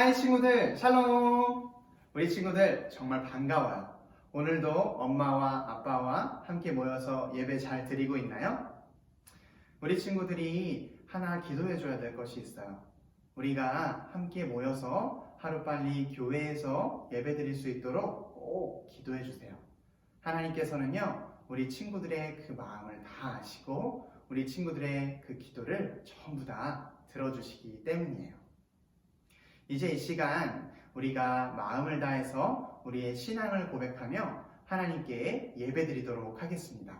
하이 친구들 샬롬. 우리 친구들 정말 반가워요. 오늘도 엄마와 아빠와 함께 모여서 예배 잘 드리고 있나요? 우리 친구들이 하나 기도해 줘야 될 것이 있어요. 우리가 함께 모여서 하루빨리 교회에서 예배 드릴 수 있도록 꼭 기도해 주세요. 하나님께서는요 우리 친구들의 그 마음을 다 아시고 우리 친구들의 그 기도를 전부 다 들어주시기 때문이에요 이제 이 시간 우리가 마음을 다해서 우리의 신앙을 고백하며 하나님께 예배드리도록 하겠습니다.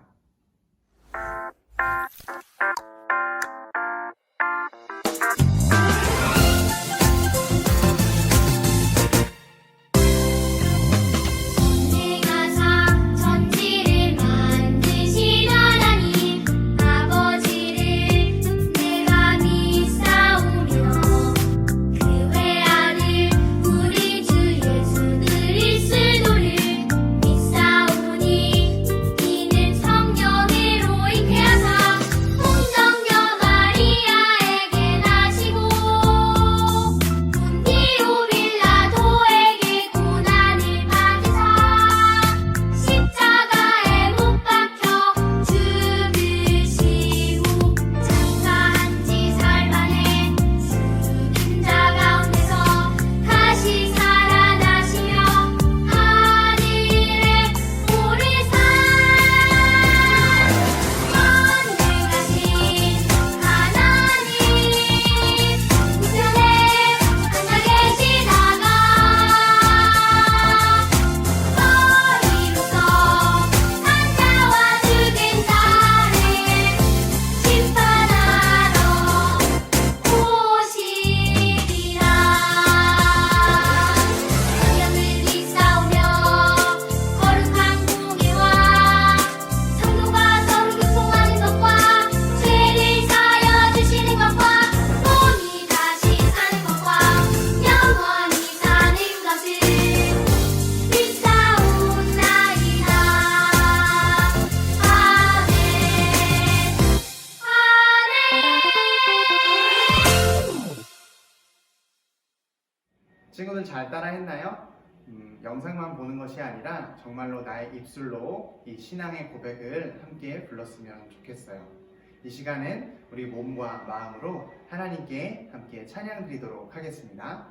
잘 따라했나요? 음, 영상만 보는 것이 아니라 정말로 나의 입술로 이 신앙의 고백을 함께 불렀으면 좋겠어요. 이 시간은 우리 몸과 마음으로 하나님께 함께 찬양 드리도록 하겠습니다.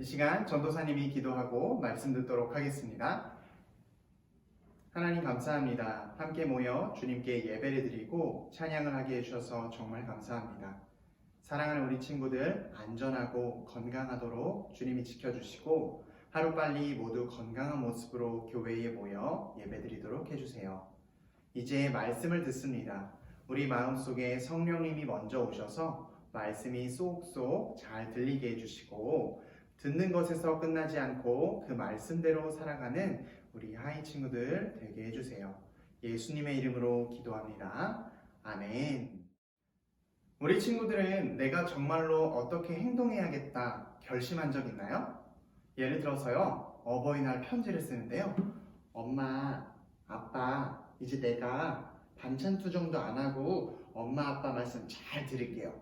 이 시간 전도사님이 기도하고 말씀 듣도록 하겠습니다. 하나님 감사합니다. 함께 모여 주님께 예배를 드리고 찬양을 하게 해주셔서 정말 감사합니다. 사랑하는 우리 친구들 안전하고 건강하도록 주님이 지켜주시고 하루빨리 모두 건강한 모습으로 교회에 모여 예배드리도록 해주세요. 이제 말씀을 듣습니다. 우리 마음속에 성령님이 먼저 오셔서 말씀이 쏙쏙 잘 들리게 해주시고 듣는 것에서 끝나지 않고 그 말씀대로 살아가는 우리 하이 친구들 되게 해주세요. 예수님의 이름으로 기도합니다. 아멘. 우리 친구들은 내가 정말로 어떻게 행동해야겠다 결심한 적 있나요? 예를 들어서요, 어버이날 편지를 쓰는데요. 엄마, 아빠, 이제 내가 반찬 투정도 안 하고 엄마, 아빠 말씀 잘 들을게요.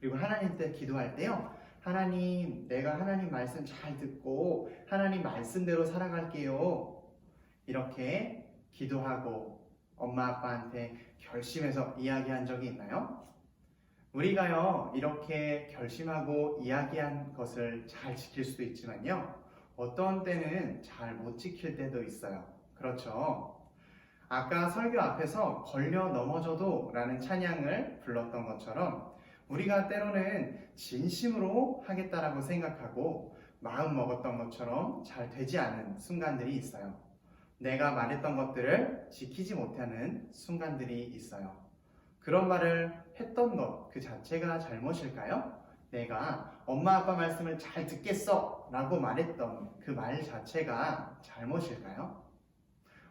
그리고 하나님 때 기도할 때요. 하나님, 내가 하나님 말씀 잘 듣고 하나님 말씀대로 살아갈게요. 이렇게 기도하고 엄마, 아빠한테 결심해서 이야기한 적이 있나요? 우리가요, 이렇게 결심하고 이야기한 것을 잘 지킬 수도 있지만요, 어떤 때는 잘 못 지킬 때도 있어요. 그렇죠? 아까 설교 앞에서 걸려 넘어져도 라는 찬양을 불렀던 것처럼 우리가 때로는 진심으로 하겠다라고 생각하고 마음 먹었던 것처럼 잘 되지 않은 순간들이 있어요. 내가 말했던 것들을 지키지 못하는 순간들이 있어요. 그런 말을 했던 것 그 자체가 잘못일까요? 내가 엄마 아빠 말씀을 잘 듣겠어 라고 말했던 그 말 자체가 잘못일까요?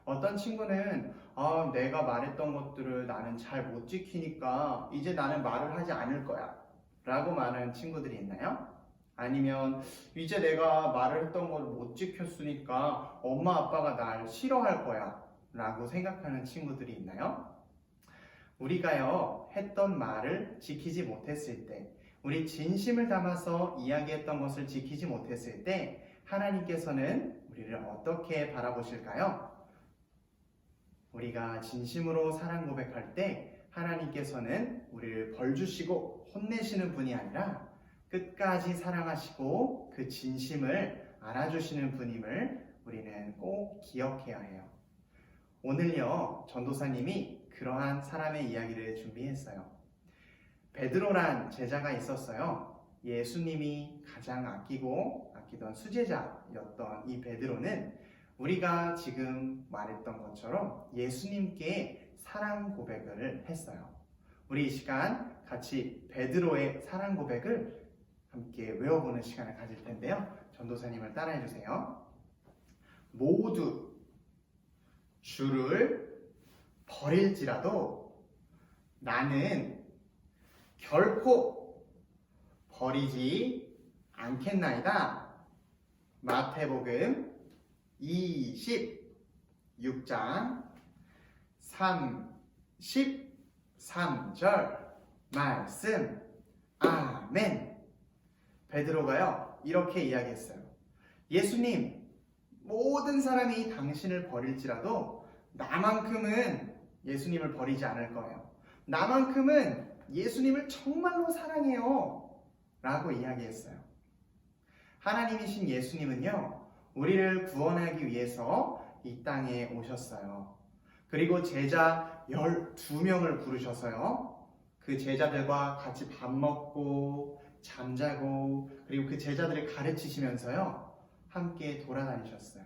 어떤 친구는 아, 내가 말했던 것들을 나는 잘 못 지키니까 이제 나는 말을 하지 않을 거야 라고 말하는 친구들이 있나요? 아니면 이제 내가 말을 했던 걸 못 지켰으니까 엄마 아빠가 날 싫어할 거야 라고 생각하는 친구들이 있나요? 우리가요 했던 말을 지키지 못했을 때 우리 진심을 담아서 이야기했던 것을 지키지 못했을 때 하나님께서는 우리를 어떻게 바라보실까요? 우리가 진심으로 사랑 고백할 때 하나님께서는 우리를 벌 주시고 혼내시는 분이 아니라 끝까지 사랑하시고 그 진심을 알아주시는 분임을 우리는 꼭 기억해야 해요. 오늘요, 전도사님이 그러한 사람의 이야기를 준비했어요. 베드로란 제자가 있었어요. 예수님이 가장 아끼고 아끼던 수제자였던 이 베드로는 우리가 지금 말했던 것처럼 예수님께 사랑 고백을 했어요. 우리 이 시간 같이 베드로의 사랑 고백을 함께 외워보는 시간을 가질 텐데요. 전도사님을 따라해 주세요. 모두 주를 버릴지라도 나는 결코 버리지 않겠나이다. 마태복음 26장 33절 말씀. 아멘. 베드로가요 이렇게 이야기했어요. 예수님 모든 사람이 당신을 버릴지라도 나만큼은 예수님을 버리지 않을 거예요. 나만큼은 예수님을 정말로 사랑해요. 라고 이야기했어요. 하나님이신 예수님은요 우리를 구원하기 위해서 이 땅에 오셨어요. 그리고 제자 12명을 부르셔서요. 그 제자들과 같이 밥 먹고 잠자고 그리고 그 제자들을 가르치시면서요. 함께 돌아다니셨어요.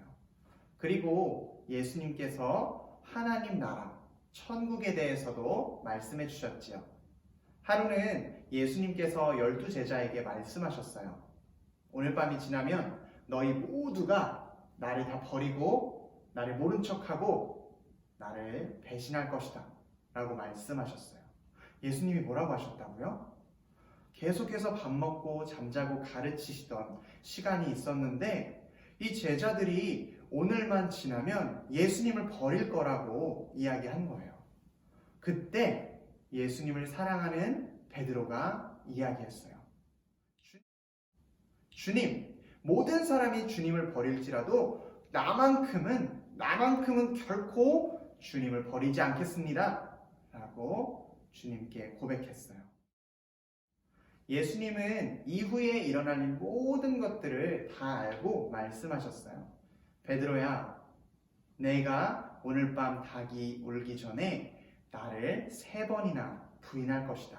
그리고 예수님께서 하나님 나라, 천국에 대해서도 말씀해 주셨지요. 하루는 예수님께서 열두 제자에게 말씀하셨어요. 오늘 밤이 지나면 너희 모두가 나를 다 버리고 나를 모른 척하고 나를 배신할 것이다 라고 말씀하셨어요. 예수님이 뭐라고 하셨다고요? 계속해서 밥 먹고 잠자고 가르치시던 시간이 있었는데 이 제자들이 오늘만 지나면 예수님을 버릴 거라고 이야기한 거예요. 그때 예수님을 사랑하는 베드로가 이야기했어요. 주, 주님, 모든 사람이 주님을 버릴지라도 나만큼은 나만큼은 결코 주님을 버리지 않겠습니다. 라고 주님께 고백했어요. 예수님은 이후에 일어날 모든 것들을 다 알고 말씀하셨어요. 베드로야, 내가 오늘 밤 닭이 울기 전에 나를 세 번이나 부인할 것이다.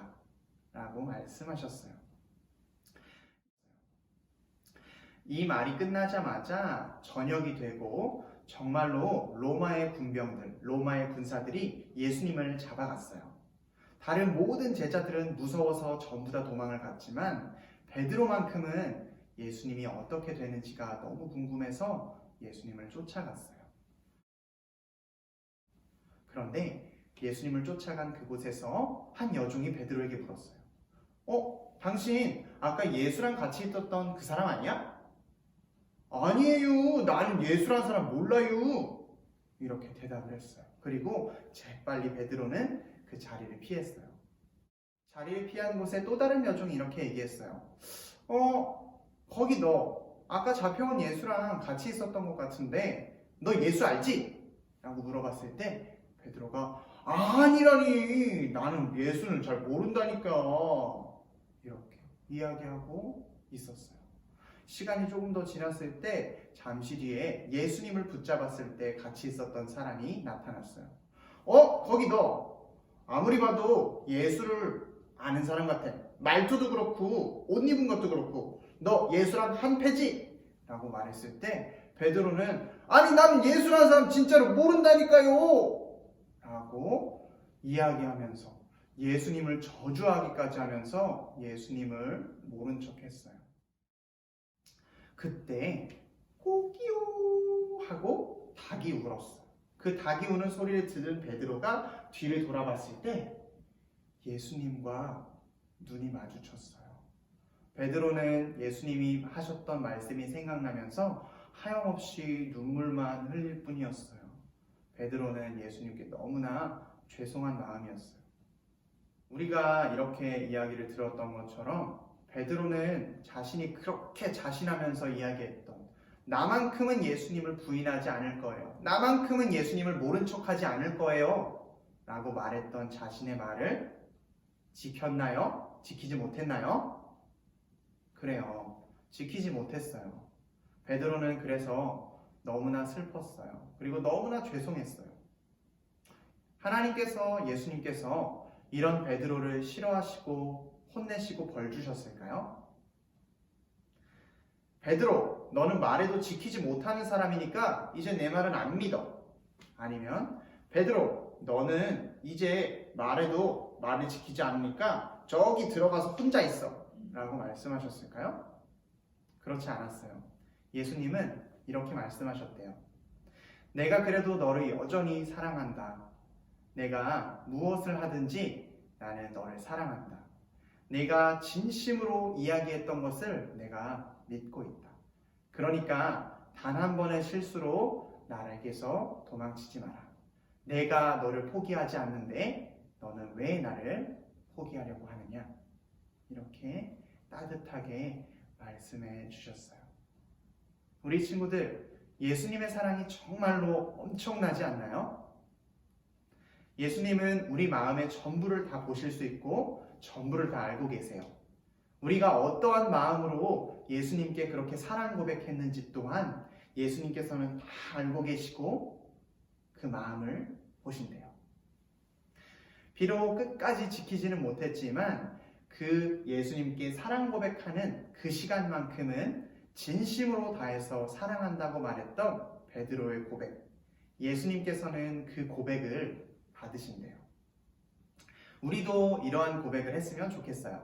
라고 말씀하셨어요. 이 말이 끝나자마자 저녁이 되고 정말로 로마의 군병들, 로마의 군사들이 예수님을 잡아갔어요. 다른 모든 제자들은 무서워서 전부 다 도망을 갔지만 베드로만큼은 예수님이 어떻게 되는지가 너무 궁금해서 예수님을 쫓아갔어요. 그런데 예수님을 쫓아간 그곳에서 한 여종이 베드로에게 물었어요. 어, 당신 아까 예수랑 같이 있었던 그 사람 아니야? 아니에요. 나는 예수란 사람 몰라요. 이렇게 대답을 했어요. 그리고 재빨리 베드로는 그 자리를 피했어요. 자리를 피한 곳에 또 다른 여종이 이렇게 얘기했어요. 어, 거기 너 아까 잡혀온 예수랑 같이 있었던 것 같은데 너 예수 알지? 라고 물어봤을 때 베드로가 아니라니 나는 예수는 잘 모른다니까 이렇게 이야기하고 있었어요. 시간이 조금 더 지났을 때 잠시 뒤에 예수님을 붙잡았을 때 같이 있었던 사람이 나타났어요. 어? 거기 너 아무리 봐도 예수를 아는 사람 같아. 말투도 그렇고 옷 입은 것도 그렇고 너 예수랑 한패지? 라고 말했을 때 베드로는 아니 나는 예수라는 사람 진짜로 모른다니까요 라고 이야기하면서 예수님을 저주하기까지 하면서 예수님을 모른 척 했어요. 그때 꼬기요 하고 닭이 울었어. 그 닭이 우는 소리를 들은 베드로가 뒤를 돌아봤을 때 예수님과 눈이 마주쳤어요. 베드로는 예수님이 하셨던 말씀이 생각나면서 하염없이 눈물만 흘릴 뿐이었어요. 베드로는 예수님께 너무나 죄송한 마음이었어요. 우리가 이렇게 이야기를 들었던 것처럼 베드로는 자신이 그렇게 자신하면서 이야기했던 나만큼은 예수님을 부인하지 않을 거예요. 나만큼은 예수님을 모른 척하지 않을 거예요. 라고 말했던 자신의 말을 지켰나요? 지키지 못했나요? 그래요. 지키지 못했어요. 베드로는 그래서 너무나 슬펐어요. 그리고 너무나 죄송했어요. 하나님께서 예수님께서 이런 베드로를 싫어하시고 혼내시고 벌 주셨을까요? 베드로, 너는 말해도 지키지 못하는 사람이니까 이제 내 말은 안 믿어. 아니면 베드로, 너는 이제 말해도 말을 지키지 않으니까 저기 들어가서 혼자 있어. 라고 말씀하셨을까요? 그렇지 않았어요. 예수님은 이렇게 말씀하셨대요. 내가 그래도 너를 여전히 사랑한다. 내가 무엇을 하든지 나는 너를 사랑한다. 내가 진심으로 이야기했던 것을 내가 믿고 있다. 그러니까 단 한 번의 실수로 나에게서 도망치지 마라. 내가 너를 포기하지 않는데 너는 왜 나를 포기하려고 하느냐? 이렇게 따뜻하게 말씀해 주셨어요. 우리 친구들, 예수님의 사랑이 정말로 엄청나지 않나요? 예수님은 우리 마음의 전부를 다 보실 수 있고 전부를 다 알고 계세요. 우리가 어떠한 마음으로 예수님께 그렇게 사랑 고백했는지 또한 예수님께서는 다 알고 계시고 그 마음을 보신대요. 비록 끝까지 지키지는 못했지만 그 예수님께 사랑 고백하는 그 시간만큼은 진심으로 다해서 사랑한다고 말했던 베드로의 고백. 예수님께서는 그 고백을 받으신대요. 우리도 이러한 고백을 했으면 좋겠어요.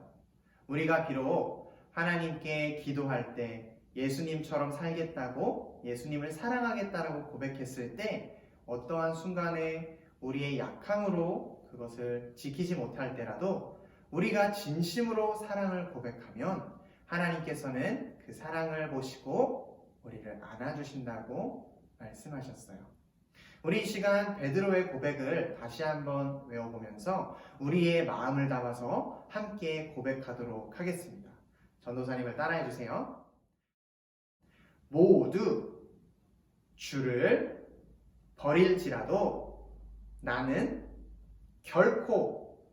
우리가 비록 하나님께 기도할 때 예수님처럼 살겠다고 예수님을 사랑하겠다라고 고백했을 때 어떠한 순간에 우리의 약함으로 그것을 지키지 못할 때라도 우리가 진심으로 사랑을 고백하면 하나님께서는 그 사랑을 보시고 우리를 안아주신다고 말씀하셨어요. 우리 이 시간 베드로의 고백을 다시 한번 외워보면서 우리의 마음을 담아서 함께 고백하도록 하겠습니다. 전도사님을 따라해 주세요. 모두 주를 버릴지라도 나는 결코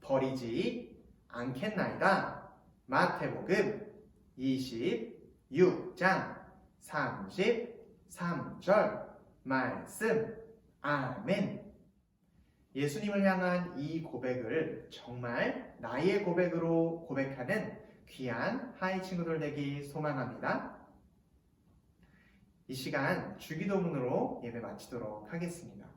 버리지 않겠나이다. 마태복음 25장 6장 33절 말씀 아멘 예수님을 향한 이 고백을 정말 나의 고백으로 고백하는 귀한 하이 친구들 되기 소망합니다. 이 시간 주기도문으로 예배 마치도록 하겠습니다.